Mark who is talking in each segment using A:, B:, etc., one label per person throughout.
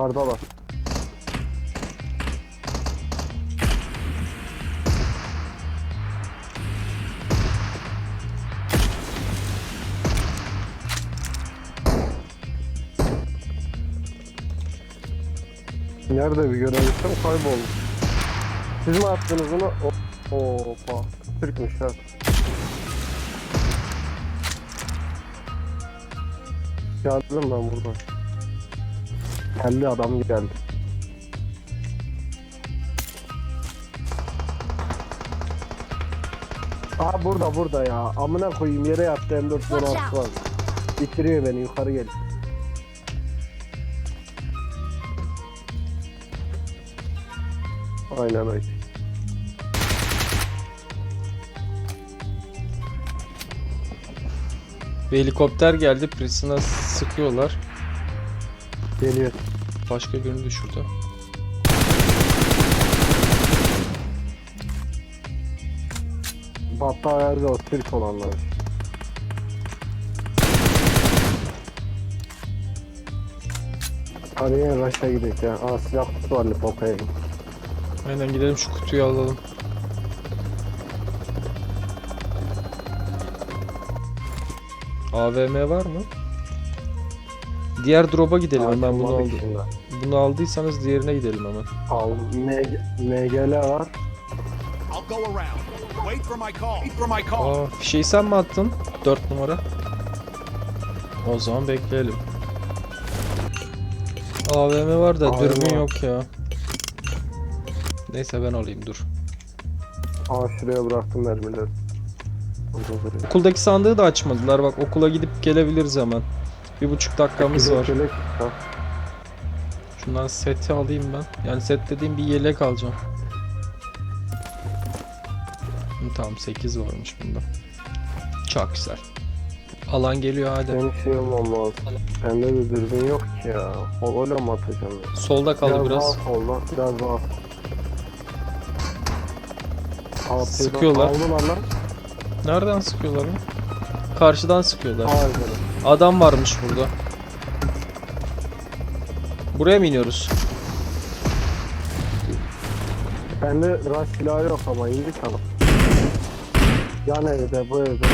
A: Yukarıdalar. Nerede bir görebilsem kayboldu. Siz mi attınız onu? O- Hoppa. Türkmüş ha. Geldim ben buradan. Geldi adam geldi. Aa burada burada ya. Amına koyayım yere yattı M4
B: Watch
A: 16 var. Bitiriyor beni yukarı gel. Aynen öyle.
C: Bir helikopter geldi. Prison'a sıkıyorlar.
A: Geliyor.
C: Başka birini düşürdü.
A: Batta ayarda o Türk olanlar. Hadi yine Rush'a gidelim ya. Aa silah kutusu var Lipopa'ya.
C: Aynen gidelim şu kutuyu alalım. AVM var mı? Diğer drop'a gidelim hemen bunu aldım. Bunu aldıysanız diğerine gidelim hemen.
A: Al. MG, MGL var.
D: I'll go around. Wait for my call. Wait for my call.
C: Aa, fişeyi sen mi attın? 4 numara. O zaman bekleyelim. AVM var da
A: AVM
C: dürbün
A: var.
C: yok ya. Neyse ben alayım dur.
A: Aa şuraya bıraktım mermileri.
C: Okuldaki sandığı da açmadılar. Bak okula gidip gelebiliriz hemen. Bir buçuk dakikamız var.
A: Yelek.
C: Şundan seti alayım ben. Yani set dediğim bir yelek alacağım. Tamam 8 varmış bunda. Çok güzel. Alan geliyor hadi.
A: Benim şey olmam lazım. Bende de dürbün yok ki ya. Öyle mi atacağım ya?
C: Solda kaldı biraz.
A: daha solda, biraz daha. Altıyla-
C: Sıkıyorlar.
A: Aldılar lan.
C: Nereden sıkıyorlar mı? Karşıdan sıkıyorlar. Adam varmış burada. Buraya mı iniyoruz?
A: Bende rush silahı yok ama indi sana. Yan evde, bu evde.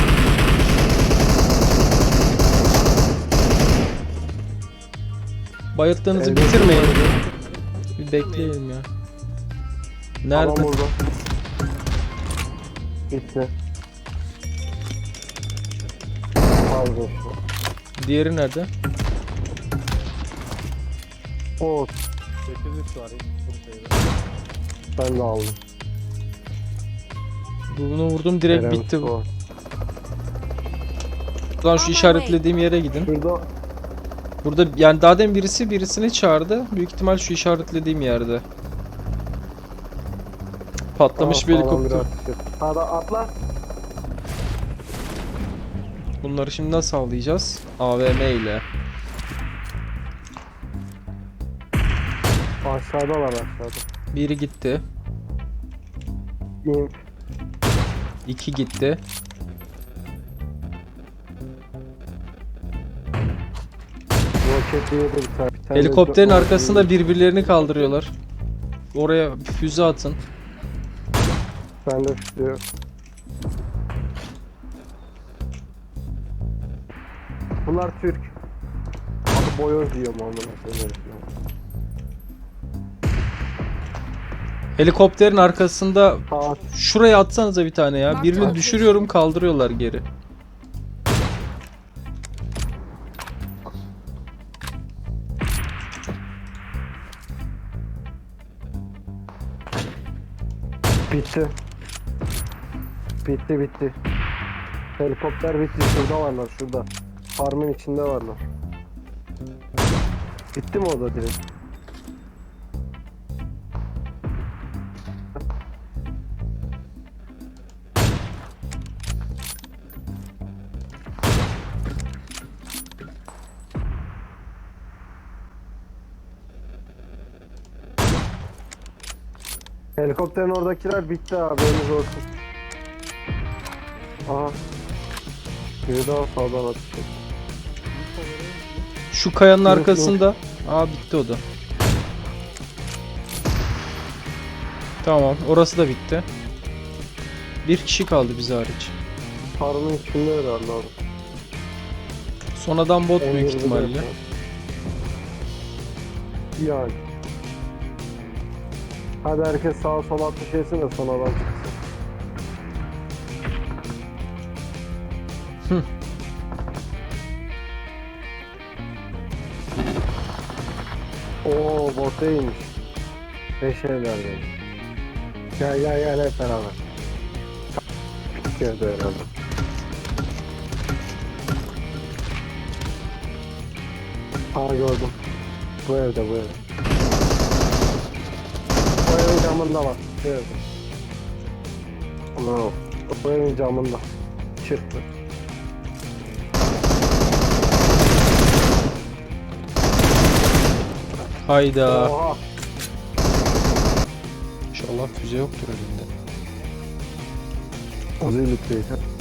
C: Bayılttığınızı
A: Evde
C: bitirmeyin.
A: bu evde.
C: Bir bekleyelim ya.
A: Adam
C: Nerede?
A: burada. Bitti. Şu.
C: Diğeri nerede?
A: O. Ben de aldım.
C: Bunu vurdum direkt
A: Eren
C: bitti bu. Lan şu işaretlediğim yere gidin.
A: Şurada
C: Burada yani daha demin birisi birisini çağırdı. Büyük ihtimal şu işaretlediğim yerde. Patlamış bir
A: sağlam
C: helikopter.
A: yap. Hadi atla.
C: Bunları şimdi nasıl avlayacağız? AVM ile.
A: Aşağıdalar aşağıda.
C: Biri gitti.
A: İn.
C: iki gitti.
A: Roket yedi bir tane. Bir tane
C: Helikopterin
A: de-
C: arkasında birbirlerini kaldırıyorlar. Oraya füze atın.
A: Ben de tutuyor. Bunlar Türk. Adı boyoz diyor mu amına koyayım herifler.
C: Helikopterin arkasında
A: Aa,
C: şuraya atsanıza bir tane ya. Birini düşürüyorum kaldırıyorlar geri.
A: bitti. Bitti bitti. Helikopter bitti. Şurada varlar şurada. Farmın içinde varlar. Bitti mi o da direkt? Helikopterin oradakiler bitti abi haberiniz olsun. Aha. Biri daha sağdan atacak.
C: Şu kayanın
A: arkasında. Yok.
C: Aa bitti o da. Tamam orası da bitti. Bir kişi kaldı biz hariç.
A: Tarının içinde herhalde abi.
C: Sonradan bot
A: en
C: büyük ihtimalle.
A: Yani. Hadi herkes sağa sola atış etsin de sonradan çıksın.
C: Hıh.
A: Oo bot değilmiş. Beş evlerdeyim. Gel gel gel hep beraber. Küçük evde herhalde. Aa gördüm. Bu evde bu evde. Bu evin camında bak. Bu evde. No. Bu evin camında. Çıktı.
C: Hayda.
A: Oha.
C: İnşallah füze yoktur elinde.
A: O zillikliydi.